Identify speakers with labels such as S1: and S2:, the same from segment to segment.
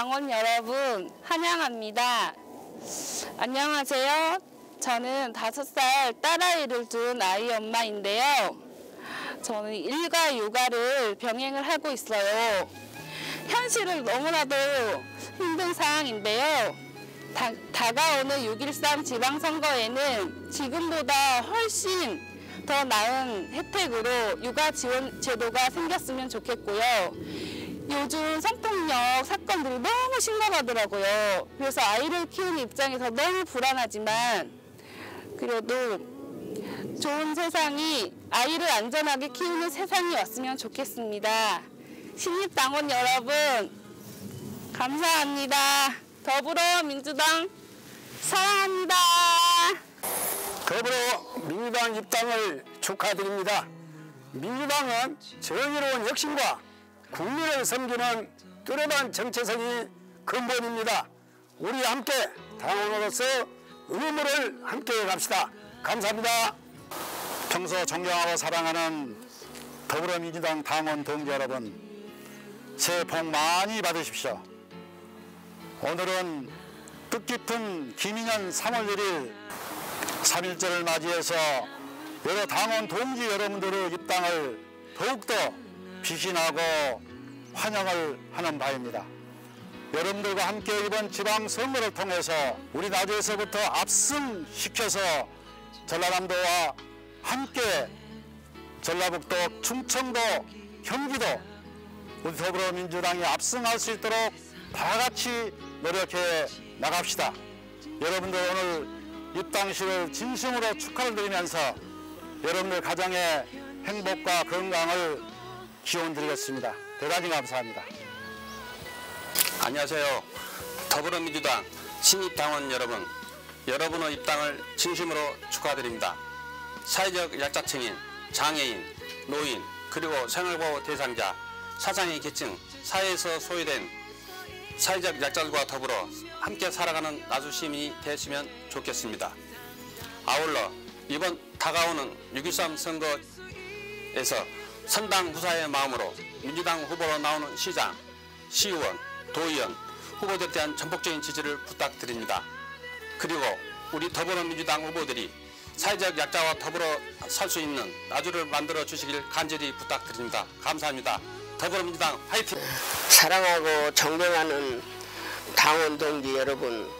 S1: 당원 여러분 환영합니다. 안녕하세요. 저는 다섯 살 딸아이를 둔 아이 엄마인데요. 저는 일과 육아를 병행을 하고 있어요. 현실은 너무나도 힘든 상황인데요. 다, 다가오는 6.13 지방선거에는 지금보다 훨씬 더 나은 혜택으로 육아 지원 제도가 생겼으면 좋겠고요. 요즘 성폭력 사건들이 너무 심각하더라고요. 그래서 아이를 키우는 입장에서 너무 불안하지만 그래도 좋은 세상이 아이를 안전하게 키우는 세상이 왔으면 좋겠습니다. 신입당원 여러분 감사합니다. 더불어민주당 사랑합니다.
S2: 더불어민주당 입당을 축하드립니다. 민주당은 정의로운 혁신과 국민을 섬기는 뚜렷한 정체성이 근본입니다. 우리 함께 당원으로서 의무를 함께 갑시다. 감사합니다.
S3: 평소 존경하고 사랑하는 더불어민주당 당원 동지 여러분 새해 복 많이 받으십시오. 오늘은 뜻깊은 김인년 3월 1일 3.1절을 맞이해서 여러 당원 동지 여러분들의 입당을 더욱더 비신하고 환영을 하는 바입니다. 여러분들과 함께 이번 지방 선거를 통해서 우리 나주에서부터 압승시켜서 전라남도와 함께 전라북도, 충청도, 경기도 우리 더불어민주당이 압승할 수 있도록 다 같이 노력해 나갑시다. 여러분들 오늘 입당식을 진심으로 축하를 드리면서 여러분들 가정의 행복과 건강을 기원 드리겠습니다. 대단히 감사합니다.
S4: 안녕하세요. 더불어민주당 신입당원 여러분, 여러분의 입당을 진심으로 축하드립니다. 사회적 약자층인 장애인, 노인, 그리고 생활보호 대상자, 사상의 계층, 사회에서 소외된 사회적 약자들과 더불어 함께 살아가는 나주 시민이 되시면 좋겠습니다. 아울러 이번 다가오는 6.13 선거에서 선당 후사의 마음으로 민주당 후보로 나오는 시장, 시의원, 도의원 후보들에 대한 전폭적인 지지를 부탁드립니다. 그리고 우리 더불어민주당 후보들이 사회적 약자와 더불어 살 수 있는 나주를 만들어 주시길 간절히 부탁드립니다. 감사합니다. 더불어민주당 화이팅!
S5: 사랑하고 존경하는 당원 동지 여러분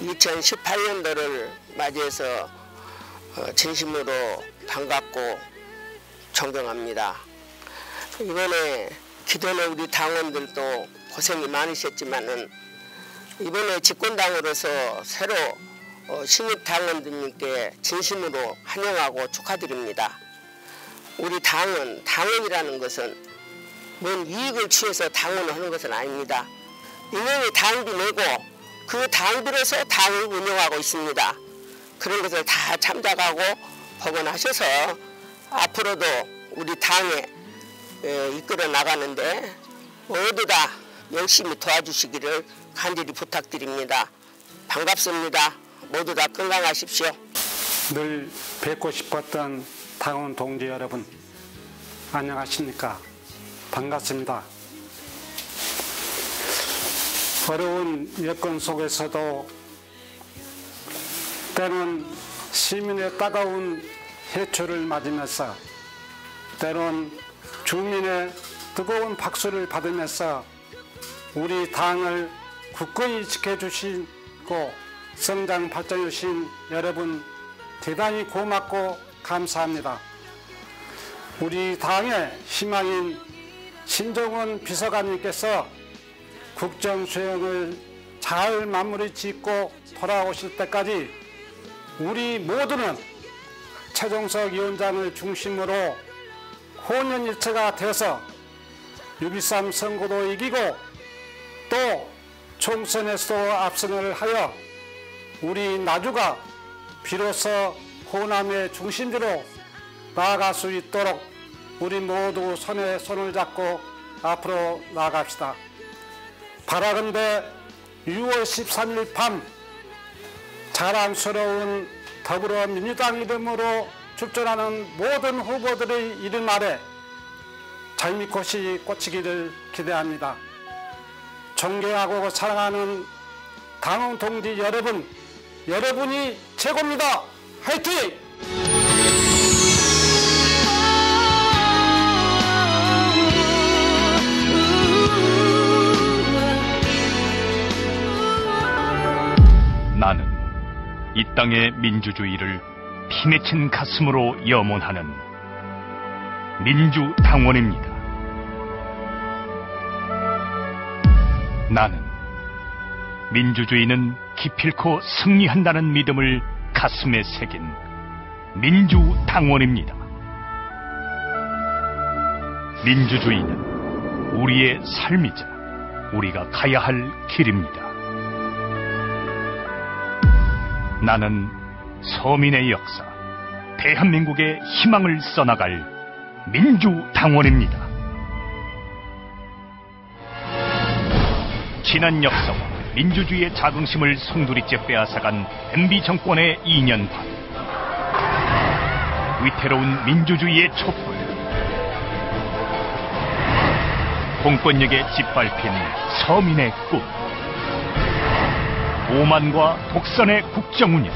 S5: 2018년도를 맞이해서 어, 진심으로 반갑고 존경합니다. 이번에 기도는 우리 당원들도 고생이 많으셨지만은 이번에 집권당으로서 새로 어, 신입 당원들님께 진심으로 환영하고 축하드립니다. 우리 당은 당원이라는 것은 뭔 이익을 취해서 당원을 하는 것은 아닙니다. 인형이 당도 내고 그 당들에서 당을 운영하고 있습니다. 그런 것을 다 참작하고 복원하셔서 앞으로도 우리 당에 이끌어 나가는데 모두 다 열심히 도와주시기를 간절히 부탁드립니다. 반갑습니다. 모두 다 건강하십시오.
S6: 늘 뵙고 싶었던 당원 동지 여러분 안녕하십니까 반갑습니다. 어려운 여건 속에서도 때는 시민의 따가운 해초를 맞으면서 때론 주민의 뜨거운 박수를 받으면서 우리 당을 굳건히 지켜주시고 성장 발전해 주신 여러분 대단히 고맙고 감사합니다. 우리 당의 희망인 신종원 비서관님께서 국정 수행을 잘 마무리 짓고 돌아오실 때까지 우리 모두는 최종석 위원장을 중심으로 혼연일체가 되어서 6.13 선거도 이기고 또 총선에서도 압승을 하여 우리 나주가 비로소 호남의 중심지로 나아갈 수 있도록 우리 모두 손에 손을 잡고 앞으로 나아갑시다. 바라건대 6월 13일 밤 자랑스러운 더불어민주당 이름으로 출전하는 모든 후보들의 이름 아래 장미꽃이 꽂히기를 기대합니다. 존경하고 사랑하는 당원 동지 여러분, 여러분이 최고입니다. 화이팅!
S7: 이 땅의 민주주의를 피맺힌 가슴으로 염원하는 민주당원입니다. 나는 민주주의는 기필코 승리한다는 믿음을 가슴에 새긴 민주당원입니다. 민주주의는 우리의 삶이자 우리가 가야 할 길입니다. 나는 서민의 역사, 대한민국의 희망을 써나갈 민주당원입니다. 지난 역사와 민주주의의 자긍심을 송두리째 빼앗아간 MB 정권의 2년 반. 위태로운 민주주의의 촛불. 공권력에 짓밟힌 서민의 꿈. 오만과 독선의 국정운영.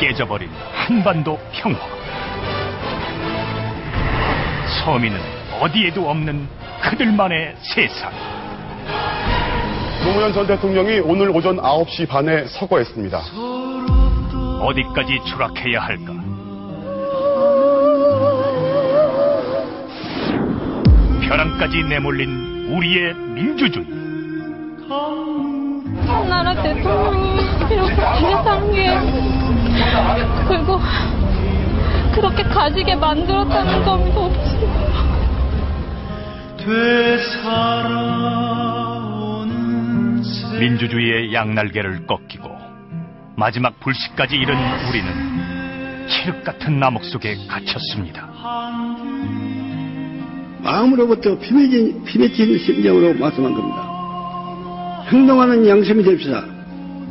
S7: 깨져버린 한반도 평화. 서민은 어디에도 없는 그들만의 세상.
S8: 노무현 전 대통령이 오늘 오전 9시 반에 서거했습니다.
S7: 어디까지 추락해야 할까? 벼랑까지 내몰린 우리의 민주주의.
S9: 나라 대통령이 이렇게 지냈다는 게 그리고 그렇게 가지게 만들었다는 점이 너무
S7: 민주주의의 양날개를 꺾이고 마지막 불씨까지 이른 우리는 칠흑 같은 남옥 속에 갇혔습니다.
S10: 마음으로부터 피맺힌, 피맺힌 심정으로 말씀한 겁니다. 행동하는 양심이 됩시다.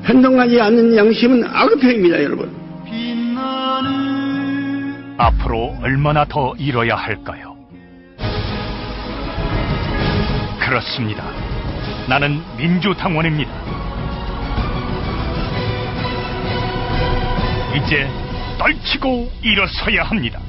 S10: 행동하지 않는 양심은 악의표입니다, 여러분.
S7: 앞으로 얼마나 더 잃어야 할까요? 그렇습니다. 나는 민주당원입니다. 이제 떨치고 일어서야 합니다.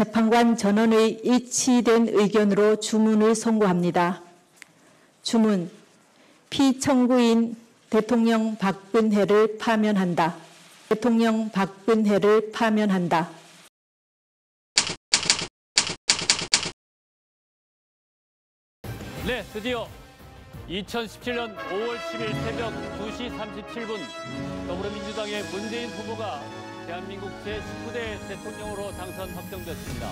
S11: 재판관 전원의 일치된 의견으로 주문을 선고합니다. 주문 피청구인 대통령 박근혜를 파면한다. 대통령 박근혜를 파면한다.
S12: 네, 드디어 2017년 5월 10일 새벽 2시 37분 더불어민주당의 문재인 후보가 대한민국 제19대 대통령으로 당선 확정됐습니다.